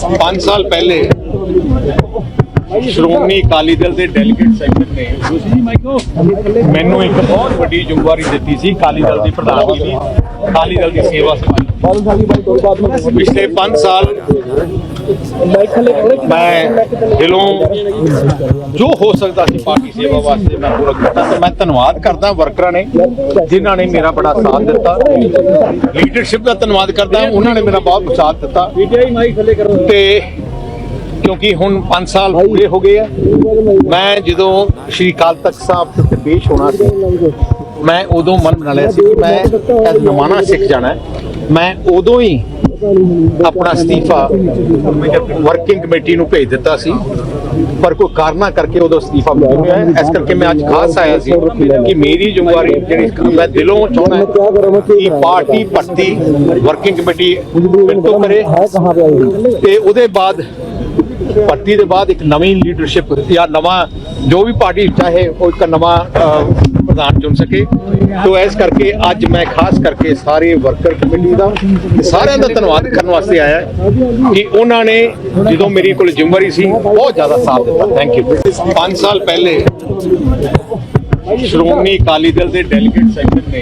5 ਸਾਲ ਪਹਿਲੇ ਸ਼੍ਰੋਮਣੀ ਅਕਾਲੀ ਦਲ ਦੇ ਡੈਲੀਗੇਟ ਸੈਕਟਰ ਨੇ ਮੈਨੂੰ ਇੱਕ ਬਹੁਤ ਵੱਡੀ ਜ਼ਿੰਮੇਵਾਰੀ ਦਿੱਤੀ ਸੀ ਅਕਾਲੀ ਦਲ ਦੀ ਪ੍ਰਧਾਨਗੀ ਦੀ, ਅਕਾਲੀ ਦਲ ਦੀ ਸੇਵਾ ਸੰਭਾਲੀ। ਪਿਛਲੇ 5 ਸਾਲ ਮੈਂ ਦਿਲੋਂ ਜੋ ਹੋ ਸਕਦਾ ਸੀ ਪਾਰਟੀ ਸੇਵਾ ਵਾਸਤੇ ਮੈਂ ਪੂਰਾ ਕੀਤਾ ਤੇ ਮੈਂ ਧੰਨਵਾਦ ਕਰਦਾ ਵਰਕਰਾਂ ਨੇ ਜਿਨ੍ਹਾਂ ਨੇ ਮੇਰਾ ਬੜਾ ਸਾਥ ਦਿੱਤਾ। ਲੀਡਰਸ਼ਿਪ ਦਾ ਧੰਨਵਾਦ ਕਰਦਾ, ਉਹਨਾਂ ਨੇ ਮੇਰਾ ਬਹੁਤ ਸਾਥ ਦਿੱਤਾ। ਤੇ ਕਿਉਂਕਿ ਹੁਣ 5 ਸਾਲ ਪੂਰੇ ਹੋ ਗਏ ਆ। ਮੈਂ ਜਦੋਂ ਸ਼੍ਰੀ ਅਕਾਲ ਤਖਤ ਸਾਹਿਬ ਤੇ ਪੇਸ਼ ਹੋਣਾ ਸੀ, ਮੈਂ ਉਦੋਂ ਮਨ ਬਣਾ ਲਿਆ ਸੀ ਕਿ ਮੈਂ as ਸਿੱਖ ਜਾਣਾ ਮੈਂ ਉਦੋਂ ਹੀ ਆਪਣਾ ਅਸਤੀਫਾ ਵਰਕਿੰਗ ਕਮੇਟੀ ਨੂੰ ਭੇਜ ਦਿੱਤਾ ਸੀ। ਪਰ ਕੋਈ ਕਾਰਨਾ ਕਰਕੇ ਉਦੋਂ ਅਸਤੀਫਾ ਮਿਲ ਗਿਆ ਇਸ ਕਰਕੇ ਮੈਂ ਅੱਜ ਖਾਸ ਆਇਆ ਸੀ ਕਿ ਮੇਰੀ ਜ਼ਿੰਮੇਵਾਰੀ ਜਿਹੜੀ ਮੈਂ ਦਿਲੋਂ ਚਾਹੁੰਦਾ ਕਿ ਪਾਰਟੀ ਭਰਤੀ ਵਰਕਿੰਗ ਕਮੇਟੀ ਬਿਲਕੁਲ ਕਰੇ। ਤੇ ਉਹਦੇ ਬਾਅਦ ਭਰਤੀ ਦੇ ਬਾਅਦ ਇੱਕ ਨਵੀਂ ਲੀਡਰਸ਼ਿਪ ਜਾਂ ਨਵਾਂ ਜੋ ਵੀ ਪਾਰਟੀ ਚਾਹੇ ਉਹ ਇੱਕ ਨਵਾਂ ਪ੍ਰਧਾਨ ਚੁਣ ਸਕੇ। ਤੋ ਇਸ ਕਰਕੇ ਅੱਜ ਮੈਂ ਖਾਸ ਕਰਕੇ ਸਾਰੇ ਵਰਕਰ ਕਮੇਟੀ ਦਾ ਸਾਰਿਆਂ ਦਾ ਧੰਨਵਾਦ ਕਰਨ ਵਾਸਤੇ ਆਇਆ ਕਿ ਉਹਨਾਂ ਨੇ ਜਦੋਂ ਮੇਰੀ ਕੋਲ ਜ਼ਿੰਮੇਵਾਰੀ ਸੀ, ਬਹੁਤ ਜ਼ਿਆਦਾ ਸਾਥ ਦਿੱਤਾ। ਥੈਂਕ ਯੂ 5 ਸਾਲ ਪਹਿਲੇ ਸ਼੍ਰੋਮਣੀ ਅਕਾਲੀ ਦਲ ਦੇ ਡੈਲੀਗੇਟ ਸੈਕਟਰ ਨੇ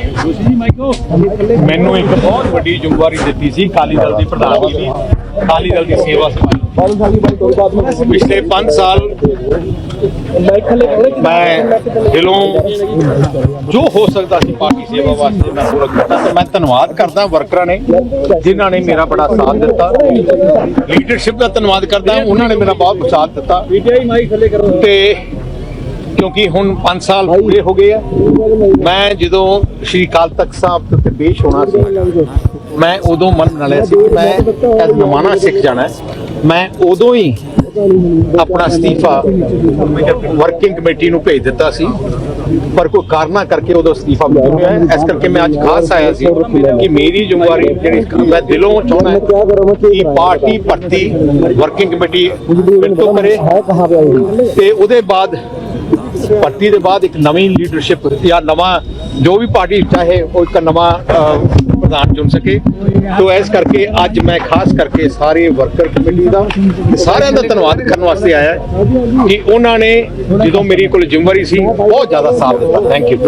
ਮੈਨੂੰ ਇੱਕ ਬਹੁਤ ਵੱਡੀ ਜ਼ਿੰਮੇਵਾਰੀ ਦਿੱਤੀ ਸੀ ਅਕਾਲੀ ਦਲ ਦੀ ਪ੍ਰਧਾਨਗੀ ਦੀ, ਅਕਾਲੀ ਦਲ ਦੀ ਸੇਵਾ ਸੰਭਾਲੀ ਪਿਛਲੇ 5 ਸਾਲ ਮੈਂ ਦਿਲੋਂ ਜੋ ਹੋ ਸਕਦਾ ਸੀ ਪਾਰਟੀ ਸੇਵਾ ਵਾਸਤੇ ਮੈਂ ਪੂਰਾ ਕੀਤਾ ਤੇ ਮੈਂ ਧੰਨਵਾਦ ਕਰਦਾ ਵਰਕਰਾਂ ਨੇ ਜਿਨ੍ਹਾਂ ਨੇ ਮੇਰਾ ਬੜਾ ਸਾਥ ਦਿੱਤਾ। ਲੀਡਰਸ਼ਿਪ ਦਾ ਧੰਨਵਾਦ ਕਰਦਾ, ਉਹਨਾਂ ਨੇ ਮੇਰਾ ਬਹੁਤ ਸਾਥ ਦਿੱਤਾ। ਤੇ ਕਿਉਂਕਿ ਹੁਣ 5 ਸਾਲ ਪੂਰੇ ਹੋ ਗਏ ਆ। ਮੈਂ ਜਦੋਂ ਸ਼੍ਰੀ ਅਕਾਲ ਤਖਤ ਸਾਹਿਬ ਤੇ ਪੇਸ਼ ਹੋਣਾ ਸੀ, ਮੈਂ ਉਦੋਂ ਮਨ ਬਣਾ ਲਿਆ ਸੀ ਮੈਂ as ਸਿੱਖ ਜਾਣਾ ਮੈਂ ਉਦੋਂ ਹੀ ਆਪਣਾ ਅਸਤੀਫਾ ਵਰਕਿੰਗ ਕਮੇਟੀ ਨੂੰ ਭੇਜ ਦਿੱਤਾ ਸੀ। ਪਰ ਕੋਈ ਕਾਰਨਾ ਕਰਕੇ ਉਦੋਂ ਅਸਤੀਫਾ ਮਿਲ ਗਿਆ ਇਸ ਕਰਕੇ ਮੈਂ ਅੱਜ ਖਾਸ ਆਇਆ ਸੀ ਕਿ ਮੇਰੀ ਜ਼ਿੰਮੇਵਾਰੀ ਜਿਹੜੀ ਮੈਂ ਦਿਲੋਂ ਚਾਹੁੰਦਾ ਕਿ ਪਾਰਟੀ ਭਰਤੀ ਵਰਕਿੰਗ ਕਮੇਟੀ ਬਿਲਕੁਲ ਕਰੇ। ਤੇ ਉਹਦੇ ਬਾਅਦ ਭਰਤੀ ਦੇ ਬਾਅਦ ਇੱਕ ਨਵੀਂ ਲੀਡਰਸ਼ਿਪ ਜਾਂ ਨਵਾਂ ਜੋ ਵੀ ਪਾਰਟੀ ਚਾਹੇ ਉਹ ਇੱਕ ਨਵਾਂ ਪ੍ਰਧਾਨ ਚੁਣ ਸਕੇ। ਤੋ ਇਸ ਕਰਕੇ ਅੱਜ ਮੈਂ ਖਾਸ ਕਰਕੇ ਸਾਰੇ ਵਰਕਰ ਕਮੇਟੀ ਦਾ ਸਾਰਿਆਂ ਦਾ ਧੰਨਵਾਦ ਕਰਨ ਵਾਸਤੇ ਆਇਆ ਕਿ ਉਹਨਾਂ ਨੇ ਜਦੋਂ ਮੇਰੀ ਕੋਲ ਜ਼ਿੰਮੇਵਾਰੀ ਸੀ, ਬਹੁਤ ਜ਼ਿਆਦਾ ਸਾਥ ਦਿੱਤਾ। Thank you